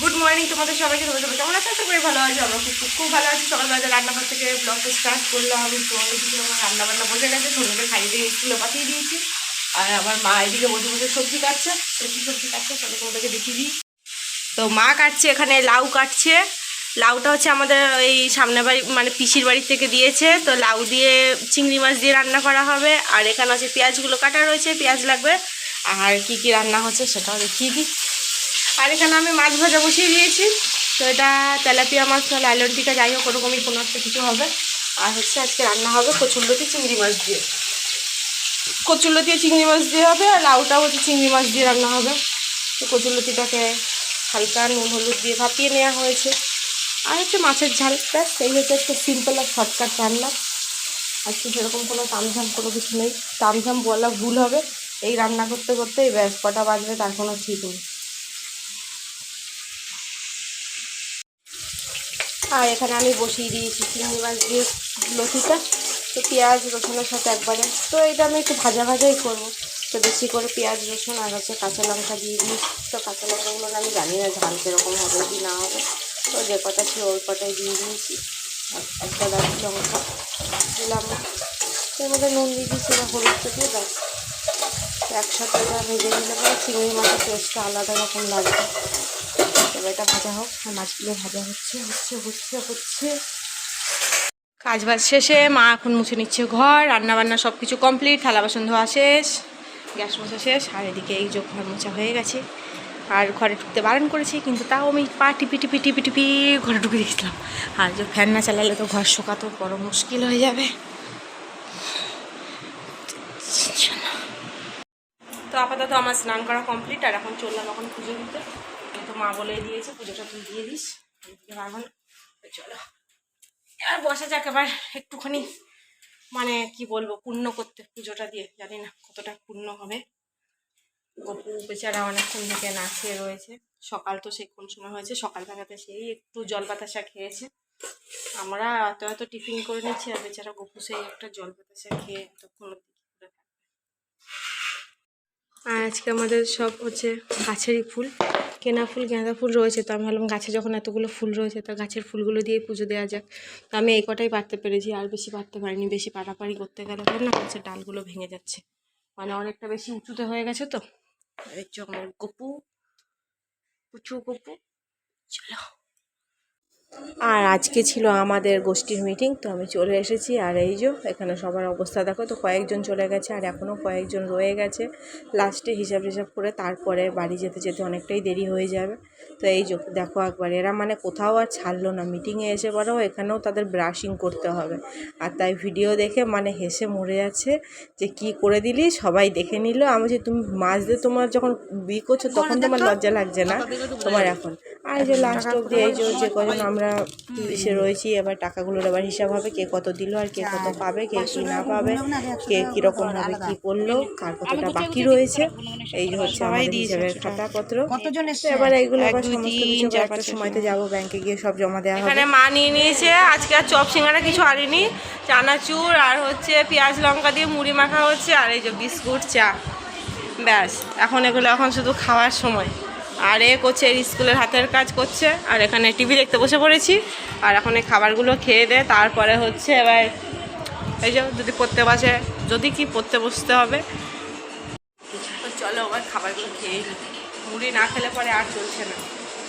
Good morning তোমাদের সবাইকে তোমাদের সবাই কেমন আছো? আশা করি ভালো আছো, আমরা খুব খুব ভালো আছি। সকালবেলা রান্নাঘর থেকে ব্লগটা স্টার্ট করলাম তোমাদের কিছু আমার রান্না বান্না বসে গেছে সন্ধ্যে খাইয়ে দিয়ে স্কুলে পাঠিয়ে দিয়েছি। আর আমার মা এদিকে বসে বসে সবজি কাটছে। কী সবজি কাটছে সেটা তোমাদেরকে দেখিয়ে দিই। তো মা কাটছে, এখানে লাউ কাটছে। লাউটা হচ্ছে আমাদের এই সামনের বাড়ি মানে পিসির বাড়ি থেকে দিয়েছে। তো লাউ দিয়ে চিংড়ি মাছ দিয়ে রান্না করা হবে। আর এখানে হচ্ছে পেঁয়াজগুলো কাটা রয়েছে, পেঁয়াজ লাগবে। আর কি কি রান্না হচ্ছে সেটাও দেখিয়ে দিই। আর এখানে আমি মাছ ভাজা বসিয়ে দিয়েছি। তো এটা তেলাপিয়া মাছ না লাইলনটিকা যাই হোক, ওরকমই কোনো একটা কিছু হবে। আর হচ্ছে আজকে রান্না হবে কচুরলতি চিংড়ি মাছ দিয়ে। কচুরলতি চিংড়ি মাছ দিয়ে হবে, আর লাউটাও হচ্ছে চিংড়ি মাছ দিয়ে রান্না হবে। তো কচুরলতিটাকে হালকা নুন, হলুদ দিয়ে ভাপিয়ে নেওয়া হয়েছে। আর হচ্ছে মাছের ঝাল, ব্যাস, এই হচ্ছে একটা সিম্পল আর শর্টকাট রান্না। আজকে সেরকম কোনো তামঝাম কোনো কিছু নেই। তামঝাম বলা ভুল হবে। এই রান্না করতে করতেই ব্যাস, কটা বাজবে, তার কোনো ঠিক নেই। আর এখানে আমি বসিয়ে দিয়েছি চিংড়ি মাছ দিয়ে লতিটা তো পেঁয়াজ রসুনের সাথে একবারে। তো এটা আমি একটু ভাজা ভাজাই করব। তো বেশি করে পেঁয়াজ, রসুন আর হচ্ছে কাঁচা লঙ্কা দিয়ে দিই। তো কাঁচা লঙ্কাগুলো আমি জানি না ঝাল কীরকম হবে কি না হবে। তো যে কটা ছিল ওই কটাই দিয়ে দিয়েছি। একটা দাঁড়ি লঙ্কা দিলাম। এর মধ্যে নুন দিয়ে দিয়েছি বা হলুদটা দিয়ে ব্যাস। একসাথে ভেজে নিলে পরে চিংড়ি মাছের টেস্টটা আলাদা রকম লাগবে। তবে এটা ভাজা হোক মাছগুলো ভাজা হচ্ছে হচ্ছে হচ্ছে হচ্ছে। কাজ বাজ শেষে মা এখন মুছে নিচ্ছে ঘর রান্না বান্না সব কিছু কমপ্লিট, থালা বাসন ধোয়া শেষ, গ্যাস মোছা শেষ, আর এদিকে এই যে ঘর মোছা হয়ে গেছে। আর ঘরে ঢুকতে বারণ করেছি, কিন্তু তাও আমি পা টিপি টিপি টিপি টিপি ঘরে ঢুকে দিয়েছিলাম। আর যে ফ্যান না চালালে তো ঘর শোকাতো, বড় মুশকিল হয়ে যাবে। তো আপাতত আমার স্নান করা কমপ্লিট, আর এখন চললাম এখন পুজো দিতে। আমি তো মা বলে দিয়েছে, পুজোটা তুই দিয়ে দিস। আমি দিতে পারব না চলো। আর বসা যাক এবার একটুখানি মানে কি বলব, পূর্ণ করতে, পুজোটা দিয়ে। জানি না কতটা পূর্ণ হবে। গপু বেচারা অনেকক্ষণ থেকে না খেয়ে রয়েছে। সকাল তো সেই কোন সময় হয়েছে? সকাল বেলাতে সেই একটু জল বাতাসা খেয়েছে। আমরা এত এত টিফিন করে নিচ্ছি আর বেচারা গপু সেই একটা জল বাতাসা খেয়ে এতক্ষণ আর আজকে আমাদের সব হচ্ছে গাছেরই ফুল। কেনা ফুল, গাঁদা ফুল রয়েছে। তো আমি ভাবলাম গাছে যখন এতগুলো ফুল রয়েছে, তো গাছের ফুলগুলো দিয়ে পুজো দেওয়া যাক। তো আমি এই কটাই পারতে পেরেছি, আর বেশি পারতে পারিনি। বেশি পাড়াপাড়ি করতে গেলে পরে না গাছের ডালগুলো ভেঙে যাচ্ছে। মানে অনেকটা বেশি উঁচুতে হয়ে গেছে তো। আমার গপু, পুচু গপু, চলো। আর আজকে ছিল আমাদের গোষ্ঠীর মিটিং তো আমি চলে এসেছি। আর এই যে এখানে সবার অবস্থা দেখো তো কয়েকজন চলে গেছে আর এখনও কয়েকজন রয়ে গেছে। লাস্টে হিসাব হিসাব করে তারপরে বাড়ি যেতে যেতে অনেকটাই দেরি হয়ে যাবে। তো এই যে দেখো একবার এরা মানে কোথাও আর ছাড়লো না। মিটিংয়ে এসে পরেও এখানেও তাদের ব্রাশিং করতে হবে। আর তাই ভিডিও দেখে মানে হেসে মরে যাচ্ছে যে কি করে দিলি? সবাই দেখে নিল। আমি যে তুমি মাছ দিয়ে তোমার যখন বি করছ তখন তোমার লজ্জা লাগছে না। তোমার এখন আর যে লাস্ট অব্দি এই যে যে কজন আমরা এসে রয়েছি এবার টাকাগুলোর এবার হিসাব হবে কে কত দিল আর কে কত পাবে কে কি না পাবে কে কীরকম ভাবে কি করল কার কতটা বাকি রয়েছে এই যে হচ্ছে আমাদের হিসাবের খাতাপত্র। এবার এইগুলো আবার সমস্ত কিছু একটা সময়তে যাব ব্যাংকে গিয়ে সব জমা দেওয়া হবে। এখানে মা নিয়ে নিয়েছে আজকে আর চপ সিঙ্গারা কিছু আনিনি চানাচুর আর হচ্ছে পেঁয়াজ লঙ্কা দিয়ে মুড়ি মাখা হচ্ছে আর এই যে বিস্কুট চা। ব্যাস এখন এগুলো এখন শুধু খাওয়ার সময়। আর এ করছে স্কুলের হাতের কাজ করছে। আর এখানে টিভি দেখতে বসে পড়েছি। আর এখন এই খাবারগুলো খেয়ে দে, তারপরে হচ্ছে এবার এই যে যদি পড়তে বসে, যদি কি পড়তে বসতে হবে। চলো আবার খাবারগুলো খেয়ে মুড়ি না খেলে পরে আর চলছে না।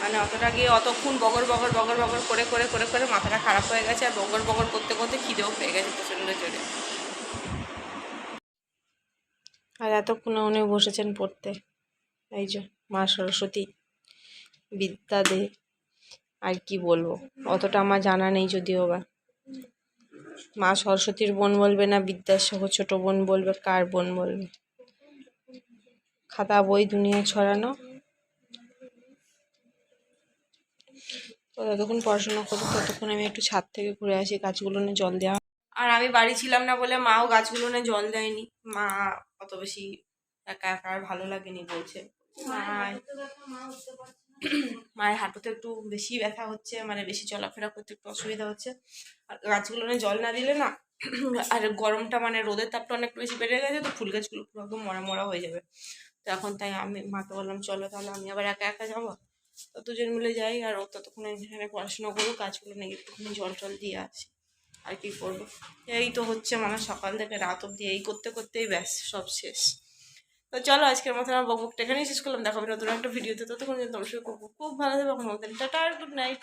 মানে অতটা গিয়ে অতক্ষণ বগর বগর বগর বগর করে করে করে করে মাথাটা খারাপ হয়ে গেছে, আর বগর বগর করতে করতে খিদেও পেয়ে গেছে প্রচণ্ড জোরে। আর এতক্ষণ উনি বসেছেন পড়তে। এই যে মা সরস্বতী বিদ্যা দে, আর কি বলব? অতটা আমার জানা নেই যদিও বা। মা সরস্বতীর বোন বলবে না, বিদ্যার সহ ছোট বোন বলবে, কার বোন বলবে? খাতা, বই দুনিয়ায় ছড়ানো? তো ততক্ষণ পড়াশোনা করুক ততক্ষণ আমি একটু ছাদ থেকে ঘুরে আসি, গাছগুলো জল দেওয়া। আর আমি বাড়ি ছিলাম না বলে মাও গাছগুলো জল দেয়নি। মা অত বেশি একা একা ভালো লাগেনি বলছে। মায়ের হাঁটুতে একটু বেশি ব্যথা হচ্ছে মানে বেশি চলাফেরা করতে একটু অসুবিধা হচ্ছে। আর গাছগুলো নিয়ে জল না দিলে না আর গরমটা মানে রোদের তাপটা অনেক বেশি বেড়ে গেছে তো ফুল গাছগুলো পুরো একদম মরা মরা হয়ে যাবে। তো এখন তাই আমি মাকে বললাম চলো তাহলে আমি আবার একা একা যাব। তো দুজন মিলে যাই আর ও ততক্ষণে এখানে পড়াশোনা করব কাজগুলো নিয়ে একটুখানি জল টল দিয়ে আসি। আর কি করব? এই তো হচ্ছে মানে সকাল থেকে রাত অবধি এই করতে করতেই ব্যাস সব শেষ। তো চলো আজকের মতো আমার বকবকটা এখানেই শেষ করলাম। দেখাবে নতুন একটা ভিডিওতে। ততক্ষণ তোমার সঙ্গে খুব ভালো থাকবে এখন টাটা গুড নাইট